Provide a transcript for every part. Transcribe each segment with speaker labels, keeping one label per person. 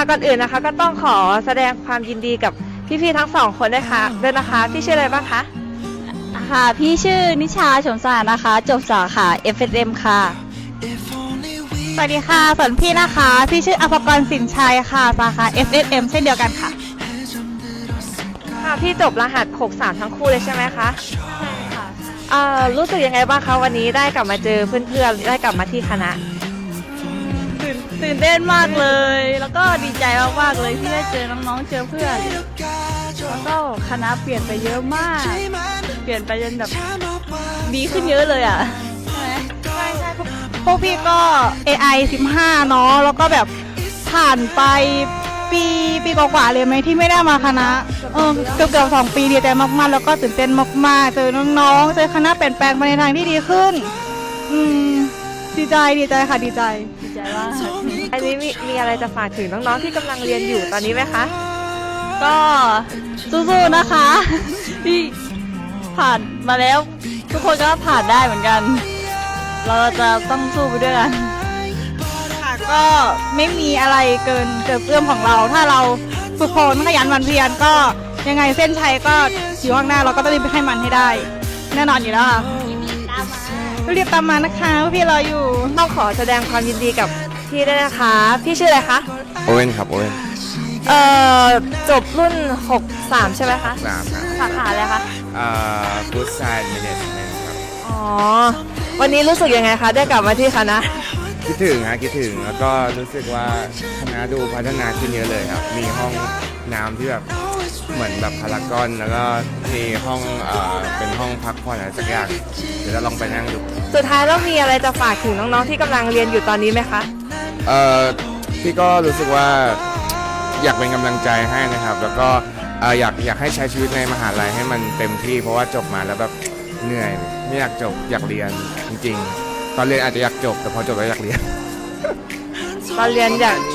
Speaker 1: ค่ะก่อนอื่นนะคะ ก็ต้องขอแสดงความยินดีกับพี่ๆทั้งสองคนด้วยค่ะด้วยนะคะ พี่ชื่ออะไรบ้างคะ
Speaker 2: ค่ะ พี่ชื่อนิชาชมสารนะคะ จบสาขา FSM ค่ะ สวัสดีค่ะส่วนพี่นะคะ พี่ชื่ออภกรสินชัยค่ะ สาขา FSM เช่นเดียวกันค่ะ
Speaker 1: ค่ะ พี่จบรหัส 63 ทั้งคู่เลยใช่ไหมคะ
Speaker 2: ใช่ค่ะ
Speaker 1: เอ่อรู้สึกยังไงบ้างคะวันนี้ได้กลับมาเจอเพื่อนๆ ได้กลับมาที่คณะ
Speaker 2: ตื่นเต้นมากเลย แล้วก็ดีใจมากๆเลยที่ได้เจอน้องๆ เจอเพื่อน แล้วก็คณะเปลี่ยนไปเยอะมาก เปลี่ยนไปจนแบบดีขึ้นเยอะเลยอะใช่ใช่ใช่พวกพี่ก็ AI 15 เนาะ แล้วก็แบบผ่านไปปีปีกว่าๆเลยไหมที่ไม่ได้มาคณะ เออเกือบเกือบสองปีดีใจมากๆ แล้วก็ตื่นเต้นมากๆ เจอน้องๆ เจอคณะเปลี่ยนแปลงไปในทางที่ดีขึ้น อืม ดีใจดีใจค่ะดีใจ ดีใจมาก
Speaker 1: อันนี้มีมีอะไรจะฝากถึงน้องๆที่กำลังเรียนอยู่ตอนนี้ไหมคะ
Speaker 2: ก็สู้ๆนะคะ ที่ผ่านมาแล้ว ทุกคนก็ผ่านได้เหมือนกัน เราจะต้องสู้ไปด้วยกันค่ะก็ไม่มีอะไรเกินเกินเอื้อมของเรา ถ้าเราฝึกฝนขยันหมั่นเพียรก็ยังไงเส้นชัยก็อยู่ข้างหน้าเราก็ต้องรีบไปให้มันให้ได้ แน่นอนอยู่แล้วค่ะ รีบตามมานะคะพี่รออยู่
Speaker 1: ต้องขอแสดงความยินดีกับพี่ด้วยนะคะ พี่ชื่ออะไรคะ
Speaker 3: โอเว่นครับโอเว่น
Speaker 1: เอ่อ จบรุ่น 63 ใช่ไหมคะ
Speaker 3: สามครับ
Speaker 1: สาขาอะไรคะ
Speaker 3: อ่าฟู้ดไซน์แมเนจเมนต์ครับ
Speaker 1: อ๋อ วันนี้รู้สึกยังไงคะ ได้กลับมาที่คณะ
Speaker 3: คิดถึงฮะคิดถึงแล้วก็รู้สึกว่าคณะดูพัฒนาขึ้นเยอะเลยครับ มีห้องน้ำที่แบบ เหมือนแบบพารากอนแล้วก็มีห้องเอ่อเป็นห้องพักผ่อนอะไรสักอย่างเดี๋ยวเราลองไปนั่งดู
Speaker 1: สุดท้ายแล้วมีอะไรจะฝากถึงน้องๆที่กำลังเรียนอยู่ตอนนี้ไหมคะ
Speaker 3: เอ่อพี่ก็รู้สึกว่าอยากเป็นกำลังใจให้นะครับ แล้วก็เอ่ออยากอยากให้ใช้ชีวิตในมหาลัยให้มันเต็มที่ เพราะว่าจบมาแล้วแบบเหนื่อยไม่อยากจบอยากเรียนจริง ๆ ตอนเรียนอาจจะอยากจบ แต่พอจบแล้วอยากเรียน
Speaker 1: ตอนเรียนอยากโ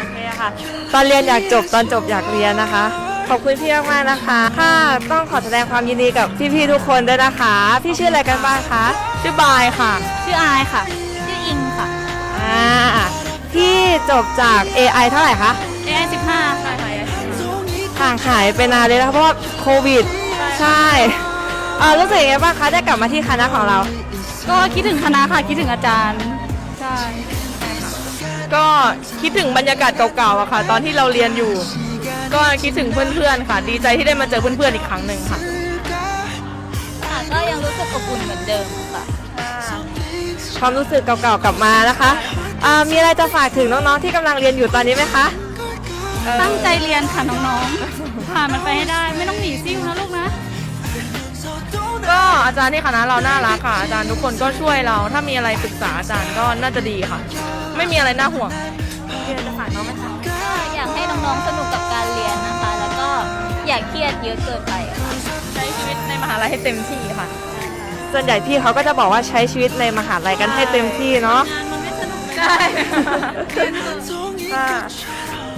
Speaker 1: อเคค่ะ ตอนเรียนอยากจบตอนจบอยากเรียนนะคะ ขอบคุณพี่มากๆนะคะค่ะต้องขอแสดงความยินดีกับพี่ๆทุกคนด้วยนะคะ พี่ชื่ออะไรกันบ้างคะ
Speaker 2: ชื่อบายค่ะ ชื่ออายค่ะ ชื่ออิงค่ะ
Speaker 1: อ่าพี่จบจาก AI เท่าไหร่คะ
Speaker 2: AI 15ค่ะ
Speaker 1: ห่างหายไปนานเลยนะคะเพราะว่าโควิด ใช่เอ่อรู้สึกยังไงบ้างคะได้กลับมาที่คณะของเรา
Speaker 2: ก็คิดถึงคณะค่ะ คิดถึงอาจารย์ ใช่
Speaker 4: ก็คิดถึงบรรยากาศเก่าๆอะค่ะ ตอนที่เราเรียนอยู่ ก็คิดถึงเพื่อนๆค่ะ ดีใจที่ได้มาเจอเพื่อนๆอีกครั้งหนึ่งค่ะ
Speaker 2: ค่ะก็ยังรู้สึกอบอุ่นเหมือนเดิมค่ะ
Speaker 1: ความรู้สึกเก่าๆกลับมานะคะอ่ามีอะไรจะฝากถึงน้องๆที่กำลังเรียนอยู่ตอนนี้ไหมคะ
Speaker 2: ตั้งใจเรียนค่ะน้องๆ ผ่านมันไปให้ได้ไม่ต้องหนีซิ่วนะลูกนะ
Speaker 4: ก็อาจารย์ที่คณะเราน่ารักค่ะ อาจารย์ทุกคนก็ช่วยเรา ถ้ามีอะไรปรึกษาอาจารย์ก็น่าจะดีค่ะ ไม่มีอะไรน่าห่วง
Speaker 1: มีอะไรจะฝากน้องไหมคะ
Speaker 2: ก็ อยากให้น้องๆสนุกกับการเรียนนะคะ แล้วก็อย่าเครียดเยอะเกินไปอะค่ะ
Speaker 4: ใช้ชีวิตในมหาลัยให้เต็มที่ค่ะ
Speaker 1: ส่วนใหญ่พี่เขาก็จะบอกว่าใช้ชีวิตในมหาลัยกันให้เต็มที่เนาะ
Speaker 2: งานมันไม่สนุกเลย
Speaker 4: ใช่
Speaker 1: ค่ะ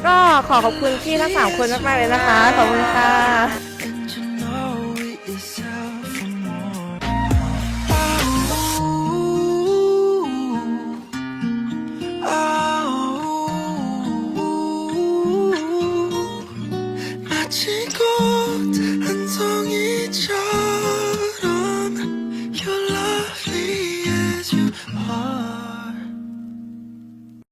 Speaker 1: ก็ขอขอบคุณพี่ทั้งสามคนมากๆเลยนะคะ ขอบคุณค่ะ